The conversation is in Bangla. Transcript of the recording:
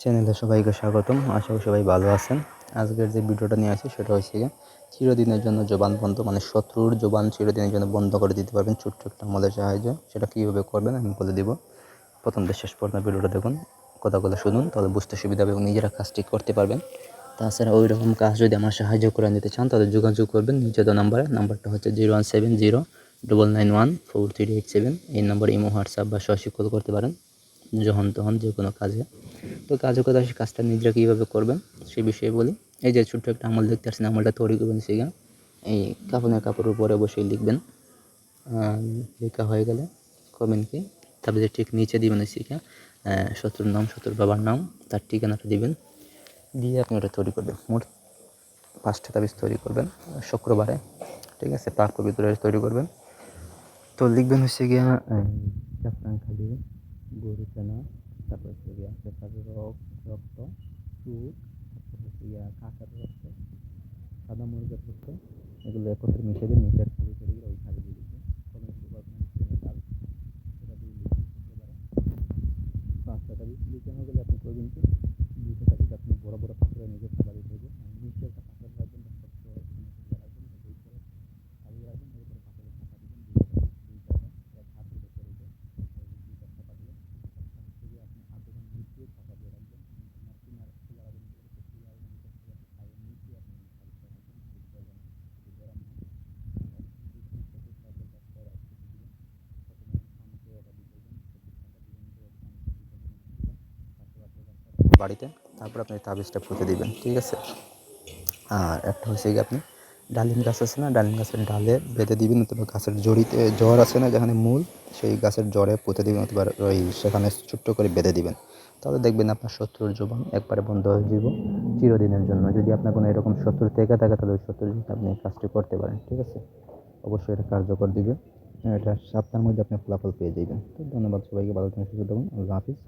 চ্যানেলে সবাইকে স্বাগতম। আশা করি সবাই ভালো আছেন। আজকের যে ভিডিওটা নিয়ে আসি সেটা হচ্ছে চিরদিনের জন্য জবান বন্ধ মানে শত্রুর জবান চিরদিনের জন্য বন্ধ করে দিতে পারবেন ছোট্ট একটা আমাদের সাহায্য। সেটা কীভাবে করবেন আমি বলে দিব। প্রথম থেকে শেষ পর্যন্ত ভিডিওটা দেখুন, কথাগুলো শুনুন, তাহলে বুঝতে সুবিধা হবে এবং নিজেরা কাজটি করতে পারবেন। তাছাড়া ওই রকম কাজ যদি আমার সাহায্য করে নিতে চান, তাহলে যোগাযোগ করবেন নিচে তো নাম্বারে। নাম্বারটা হচ্ছে zero one seven zero double nine one four three eight seven. এই নম্বরে ইমো, হোয়াটসঅ্যাপ বা সরাসরি কল করতে পারেন। যখন তখন যে কোনো কাজে। তো কাজের কথা সেই কাজটা নিজেরা কীভাবে করবেন সেই বিষয়ে বলি। এই যে ছোট্ট একটা আমল দেখতে পাচ্ছেন, আমলটা তৈরি করবেন সেগা এই কাপড়ের কাপড়ের উপরে অবশ্যই লিখবেন। লেখা হয়ে গেলে করবেন কি, তারপরে ঠিক নিচে দিবেন শিখা শত্রুর নাম, শত্রুর বাবার নাম, তার ঠিকানাটা দিবেন। দিয়ে আপনি ওটা তৈরি করবেন। মোট পাঁচটা তাবিজ তৈরি করবেন শুক্রবারে। ঠিক আছে, পাক পবিত্র তৈরি করবেন। তো লিখবেন হচ্ছে গিয়া গরু চেনা, তারপর হচ্ছে গিয়া রক রক্ত চুট তারপর হচ্ছে গিয়া কাঁচার রক্ত, সাদা মুরগের রক্ত, এগুলো একত্রে মিশে দিয়ে মিশে খালি করে ওই খালি দিয়ে দিচ্ছে। কলম ডাল। সেটা দিয়ে দিচ্ছেন শুক্রবারে পাঁচটা লিখে হয়ে গেলে আপনি করবেন কি দুইটা তাবিজ আপনি বড় বড় পাথরে নিজের খাবারে দেবেন নিচে একটা পাথর রাখবেন বা শক্ত কোনো কিছু রাখবেন ওই করে খালি রাখবেন এর উপরে পাথরের চাপা দিবেন দুইটা দুইটা এক হাত দুটো করে দিয়ে দুইটা চাপা দিবেন একটা হচ্ছে গিয়ে আপনি আধঘন নিচে চাপা দিয়ে রাখবেন আপনার কিনার খোলা রাখবেন উপরে খোলা রাখবেন নিচে খোলা খাইয়ে নিচে আপনি তাবিজটা রাখবেন ঠিক করবেন যদি গরম হয় দুই তিন চতুর্থ তারপর দশটা রাখতে দিবেন প্রথমে শান্তি এটা দিয়ে দেবেন চতুর্থটা দিবেন দিয়ে শান্তি দিবেন তারপর আপনি রাখতে বাড়িতে, তারপর আপনি তাবিজটা পুঁতে দিবেন, ঠিক আছে? আর একটা হচ্ছে কি আপনি ডালিম গাছ আছে না, ডালিম গাছের ডালে বেঁধে দিবেন, অথবা গাছের জড়িতে, জ্বর আছে না যেখানে মূল, সেই গাছের জড়ে পুঁতে দিবেন, অথবা ওই সেখানে ছোট্ট করে বেঁধে দিবেন। তাহলে দেখবেন আপনার শত্রুর জবান একবারে বন্ধ হয়ে যাব চিরদিনের জন্য। যদি আপনার কোনো এরকম শত্রু থেকে থাকে, তাহলে ওই শত্রুর জন্য আপনি কাজটি করতে পারেন, ঠিক আছে? অবশ্যই এটা কার্যকর দিবে। এটা সপ্তাহের মধ্যে আপনি ফলাফল পেয়ে যাবেন। তো ধন্যবাদ সবাইকে, ভালো থাকুন সুস্থ থাকুন আল্লাহ হাফিজ।